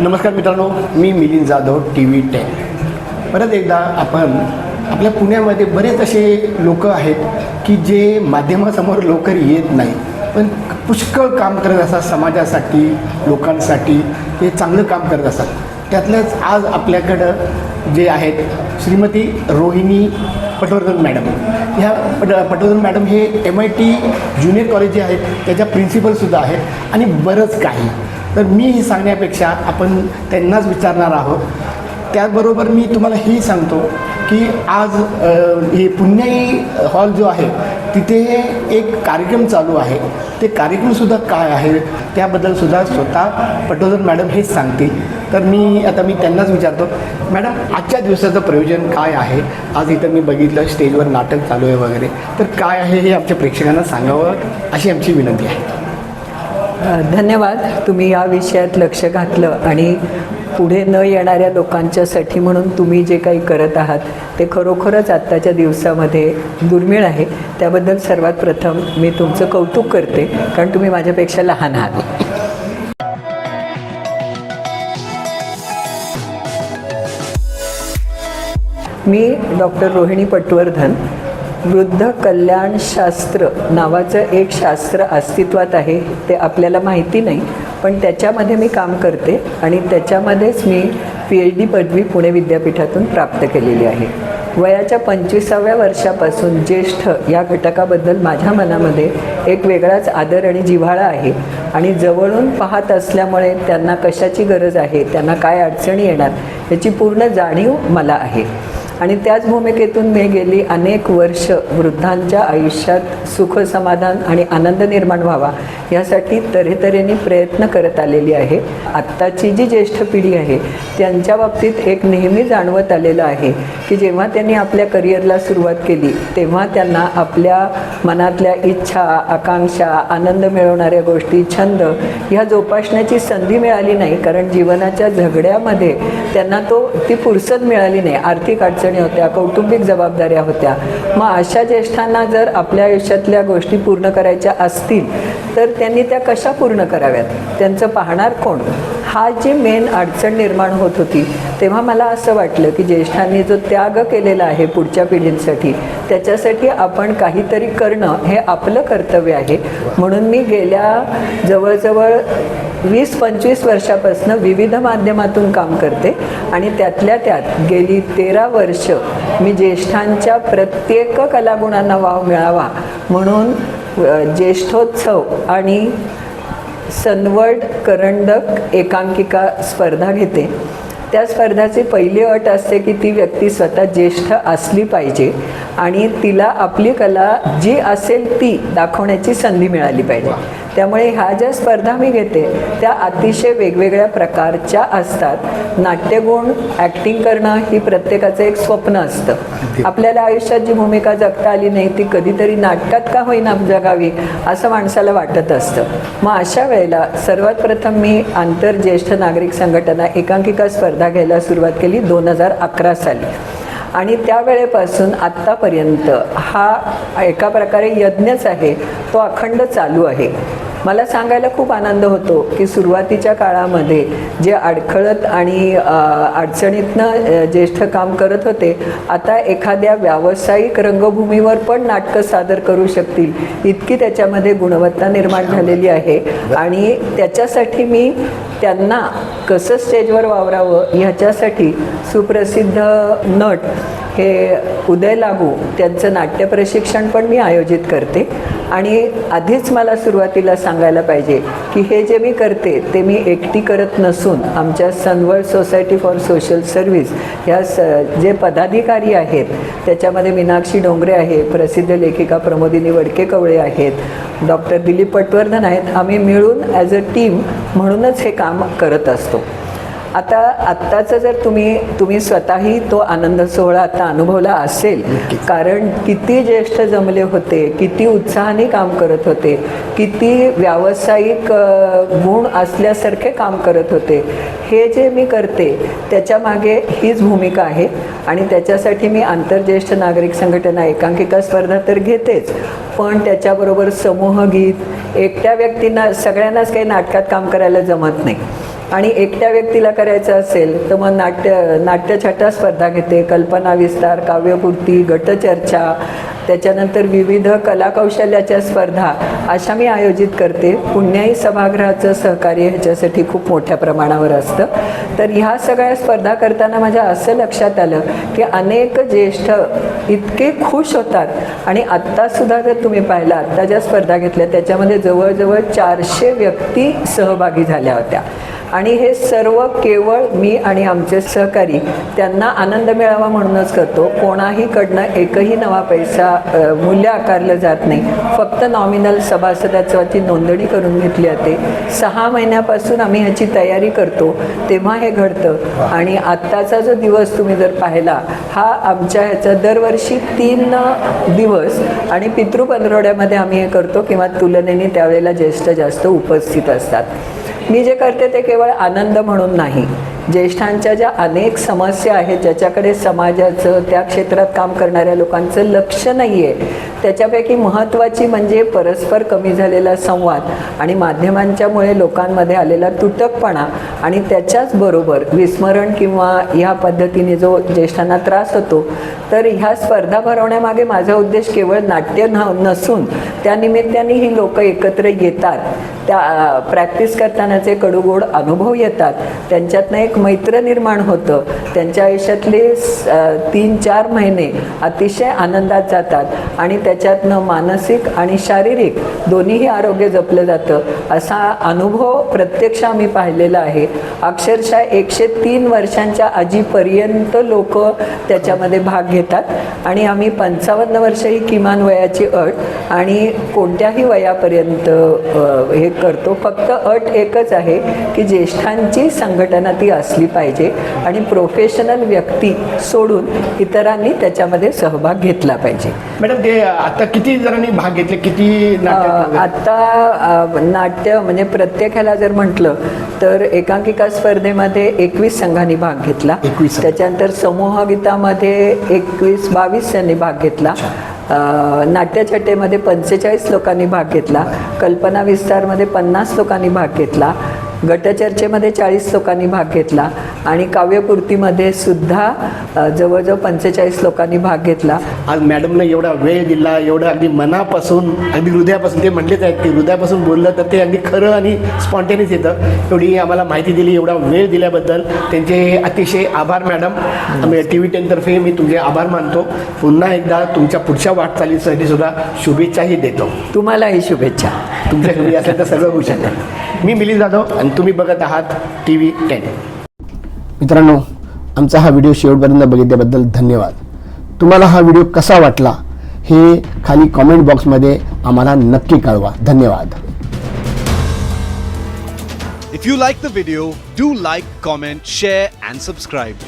नमस्कार मित्रांनो मी Milind Jadhav T V ten. परत एकदा आपण आपल्या पुण्यामध्ये बरेच असे लोक आहेत की जे माध्यमासमोर लवकर येत नाही पण पुष्कळ काम करत असतात समाजासाठी लोकांसाठी ते चांगलं काम करत असतात. त्यातल्याच आज आपल्याकडं जे आहेत श्रीमती रोहिणी पटवर्धन मॅडम. ह्या पट पटवर्धन मॅडम हे M I T junior college जे आहेत त्याच्या प्रिन्सिपलसुद्धा आहेत आणि बरंच काही. तर मी ही सांगण्यापेक्षा आपण त्यांनाच विचारणार आहोत. त्याचबरोबर मी तुम्हाला ही सांगतो की आज हे पुण्याई हॉल जो आहे तिथे एक कार्यक्रम चालू आहे. ते कार्यक्रमसुद्धा काय आहे त्याबद्दलसुद्धा स्वतः पटवर्धन मॅडम हेच सांगतील. तर मी आता मी त्यांनाच विचारतो मॅडम आजच्या दिवसाचं प्रयोजन काय आहे? आज इथं मी बघितलं स्टेजवर नाटक चालू आहे वगैरे. तर काय आहे हे आमच्या प्रेक्षकांना सांगावं? अशी आमची विनंती आहे. धन्यवाद. तुम्ही या विषयात लक्ष घातलं आणि पुढे न येणाऱ्या लोकांच्यासाठी म्हणून तुम्ही जे काही करत आहात ते खरोखरच आत्ताच्या दिवसामध्ये दुर्मिळ आहे. त्याबद्दल सर्वात प्रथम मी तुमचं कौतुक करते कारण तुम्ही माझ्यापेक्षा लहान आहात. मी डॉक्टर रोहिणी पटवर्धन वृद्ध कल्याणशास्त्र नावाचं एक शास्त्र अस्तित्वात आहे ते आपल्याला माहिती नाही पण त्याच्यामध्ये मी काम करते आणि त्याच्यामध्येच मी पी एच डी पदवी पुणे विद्यापीठातून प्राप्त केलेली आहे. वयाच्या पंचवीसाव्या वर्षापासून ज्येष्ठ या घटकाबद्दल माझ्या मनामध्ये एक वेगळाच आदर आणि जिव्हाळा आहे आणि जवळून पाहत असल्यामुळे त्यांना कशाची गरज आहे त्यांना काय अडचणी येणार याची पूर्ण जाणीव मला आहे. आणि त्याच भूमिकेतून मी गेली अनेक वर्ष वृद्धांच्या आयुष्यात सुख समाधान आणि आनंद निर्माण व्हावा यासाठी तऱ्हेतऱ्हेने प्रयत्न करत आलेली आहे. आत्ताची जी ज्येष्ठ पिढी आहे त्यांच्या बाबतीत एक नेहमी जाणवत आलेलं आहे की जेव्हा त्यांनी आपल्या करिअरला सुरुवात केली तेव्हा त्यांना आपल्या मनातल्या इच्छा आकांक्षा आनंद मिळवणाऱ्या गोष्टी छंद ह्या जोपासण्याची संधी मिळाली नाही कारण जीवनाच्या झगड्यामध्ये त्यांना तो ती फुरसत मिळाली नाही आर्थिक अडचणी होत्या कौटुंबिक जबाबदाऱ्या होत्या. मग अशा ज्येष्ठांना जर आपल्या आयुष्यातल्या गोष्टी पूर्ण करायच्या असतील तर त्यांनी त्या कशा पूर्ण कराव्यात? त्यांचं पाहणार कोण? हा जी मेन अडचण निर्माण होत होती तेव्हा मला असं वाटलं की ज्येष्ठांनी जो त्याग केलेला आहे पुढच्या पिढींसाठी त्याच्यासाठी आपण काहीतरी करणं हे आपलं कर्तव्य आहे. म्हणून मी गेल्या जवळजवळ वीस पंचवीस वर्षापासून विविध माध्यमातून काम करते आणि त्यातल्या त्यात गेली तेरा वर्ष मी ज्येष्ठांच्या प्रत्येक कलागुणांना वाव मिळावा म्हणून ज्येष्ठोत्सव आणि सनवर्ड करंडक एकांकिका स्पर्धा घेते. त्या स्पर्धाची पहिली अट असते की ती व्यक्ती स्वतः ज्येष्ठ असली पाहिजे आणि तिला आपली कला जी असेल ती दाखवण्याची संधी मिळाली पाहिजे. त्यामुळे ह्या ज्या स्पर्धा मी घेते त्या अतिशय वेगवेगळ्या प्रकारच्या असतात. नाट्यगुण ॲक्टिंग करणं ही प्रत्येकाचं एक स्वप्न असतं. आपल्याला आयुष्यात जी भूमिका जगता आली नाही ती कधीतरी नाटकात का होईना जगावी असं माणसाला वाटत असतं. मग अशा वेळेला सर्वात प्रथम मी आंतरज्येष्ठ नागरिक संघटना एकांकिका स्पर्धा घ्यायला सुरुवात केली दोन हजार अकरा साली. आणि त्यावेळेपासून आत्तापर्यंत हा एका प्रकारे यज्ञच आहे तो अखंड चालू आहे. मला सांगायला खूप आनंद होतो की सुरुवातीच्या काळामध्ये जे अडखळत आणि अडचणीतनं ज्येष्ठ काम करत होते आता एखाद्या व्यावसायिक रंगभूमीवर पण नाटकं सादर करू शकतील. इतकी त्याच्यामध्ये गुणवत्ता निर्माण झालेली आहे. आणि त्याच्यासाठी मी त्यांना कसं स्टेजवर वावरावं ह्याच्यासाठी सुप्रसिद्ध नट हे उदय लागू त्यांचं नाट्य प्रशिक्षण पण मी आयोजित करते. आणि आधीच मला सुरुवातीला सांगायला पाहिजे की हे जे मी करते ते मी एकटी करत नसून आमच्या Sunworld society for social service ह्या स जे पदाधिकारी आहेत त्याच्यामध्ये मीनाक्षी डोंगरे आहे प्रसिद्ध लेखिका प्रमोदिनी वडके कवळे आहेत डॉक्टर दिलीप पटवर्धन आहेत. आम्ही मिळून ॲज अ टीम म्हणूनच हे काम करत असतो. आता आत्ताचं जर तुम्ही तुम्ही स्वतःही तो आनंद सोहळा आता अनुभवला असेल कारण किती ज्येष्ठ जमले होते किती उत्साहाने काम करत होते किती व्यावसायिक गुण असल्यासारखे काम करत होते हे जे मी करते त्याच्यामागे हीच भूमिका आहे. आणि त्याच्यासाठी मी आंतरज्येष्ठ नागरिक संघटना एकांकिका स्पर्धा तर घेतेच पण त्याच्याबरोबर समूहगीत एकट्या व्यक्तींना सगळ्यांनाच काही नाटकात काम करायला जमत नाही. आणि एकट्या व्यक्तीला करायचं असेल तर मग नाट्य नाट्यछटा स्पर्धा घेते कल्पना विस्तार काव्यपूर्ती गटचर्चा त्याच्यानंतर विविध कलाकौशल्याच्या स्पर्धा अशा मी आयोजित करते. पुण्याई सभागृहाचं सहकार्य ह्याच्यासाठी खूप मोठ्या प्रमाणावर असतं. तर ह्या सगळ्या स्पर्धा करताना माझ्या असं लक्षात आलं की अनेक ज्येष्ठ इतके खुश होतात. आणि आत्तासुद्धा जर तुम्ही पाहिलं आत्ता ज्या स्पर्धा घेतल्या त्याच्यामध्ये जवळजवळ चारशे व्यक्ती सहभागी झाल्या होत्या. आणि हे सर्व केवळ मी आणि आमचे सहकारी त्यांना आनंद मिळावा म्हणूनच करतो. कोणाहीकडनं एकही नवा पैसा मूल्य आकारलं जात नाही. फक्त नॉमिनल सभासदाची नोंदणी करून घेतली जाते. सहा महिन्यापासून आम्ही ह्याची तयारी करतो. तेव्हा हे घडतं. आणि आत्ताचा जो दिवस तुम्ही जर पाहिला हा आमच्या ह्याचा दरवर्षी तीन दिवस आणि पितृ पंधरवड्यामध्ये आम्ही हे करतो किंवा तुलनेने त्यावेळेला ज्येष्ठ जास्त उपस्थित असतात. मी जे करते ते केवळ आनंद म्हणून नाही. ज्येष्ठांच्या ज्या अनेक समस्या आहेत ज्याच्याकडे समाजाचं त्या क्षेत्रात काम करणाऱ्या लोकांचं लक्ष नाही आहे त्याच्यापैकी महत्त्वाची म्हणजे परस्पर कमी झालेला संवाद आणि माध्यमांच्यामुळे लोकांमध्ये आलेला तुटकपणा आणि त्याच्याच बरोबर विस्मरण किंवा ह्या पद्धतीने जो ज्येष्ठांना त्रास होतो तर ह्या स्पर्धा भरवण्यामागे माझा उद्देश केवळ नाट्य न नसून त्या निमित्ताने ही लोक एकत्र येतात. त्या प्रॅक्टिस करतानाचे कडूगोड अनुभव येतात. त्यांच्यातनं एक मैत्र निर्माण होतं. त्यांच्या आयुष्यातले स- तीन चार महिने अतिशय आनंदात जातात आणि त्या त्याच्यातनं मानसिक आणि शारीरिक दोन्हीही आरोग्य जपलं जातं. असा अनुभव प्रत्यक्ष आम्ही पाहिलेला आहे. अक्षरशः एकशे तीन वर्षांच्या आजीपर्यंत लोक त्याच्यामध्ये भाग घेतात आणि आम्ही पंचावन्न वर्ष ही किमान वयाची अट आणि कोणत्याही वयापर्यंत हे करतो. फक्त अट एकच आहे की ज्येष्ठांची संघटना ती असली पाहिजे आणि प्रोफेशनल व्यक्ती सोडून इतरांनी त्याच्यामध्ये सहभाग घेतला पाहिजे. मॅडम ते आता किती जणांनी भाग घेतले? किती नाटक आता नाट्य म्हणजे प्रत्येक ह्याला जर म्हटलं तर एकांकिका स्पर्धेमध्ये एकवीस संघांनी भाग घेतला. 21 संघ. त्याच्यानंतर समूह गीतामध्ये एकवीस बावीस यांनी भाग घेतला. नाट्यछटेमध्ये पंचेचाळीस लोकांनी भाग घेतला. कल्पना विस्तारमध्ये पन्नास लोकांनी भाग घेतला. गटचर्चेमध्ये चाळीस लोकांनी भाग घेतला आणि काव्यपूर्तीमध्ये सुद्धा जवळजवळ पंचेचाळीस लोकांनी भाग घेतला. आज मॅडमनं एवढा वेळ दिला एवढं अगदी मनापासून अगदी हृदयापासून ते म्हणलेच आहेत की हृदयापासून बोललं तर ते अगदी खरं आणि स्पॉन्टेनियस येतं. एवढी आम्हाला माहिती दिली एवढा वेळ दिल्याबद्दल. त्यांचे अतिशय आभार मॅडम. आम्ही टी व्ही टेनतर्फे मी तुमचे आभार मानतो. पुन्हा एकदा तुमच्या पुढच्या वाटचालीसाठी सुद्धा शुभेच्छाही देतो. तुम्हालाही शुभेच्छा. तुमच्या घरी असेल तर सर्व होऊ शकतं. मी मिलिंद जाधव आणि तुम्ही बघत आहात टी व्ही टेन. मित्रांनो आमचा हा व्हिडिओ शेवटपर्यंत बघितल्याबद्दल धन्यवाद. तुम्हाला हा व्हिडिओ कसा वाटला हे खाली कॉमेंट बॉक्समध्ये आम्हाला नक्की कळवा. धन्यवाद. If you like the video, do like, comment, share, and subscribe.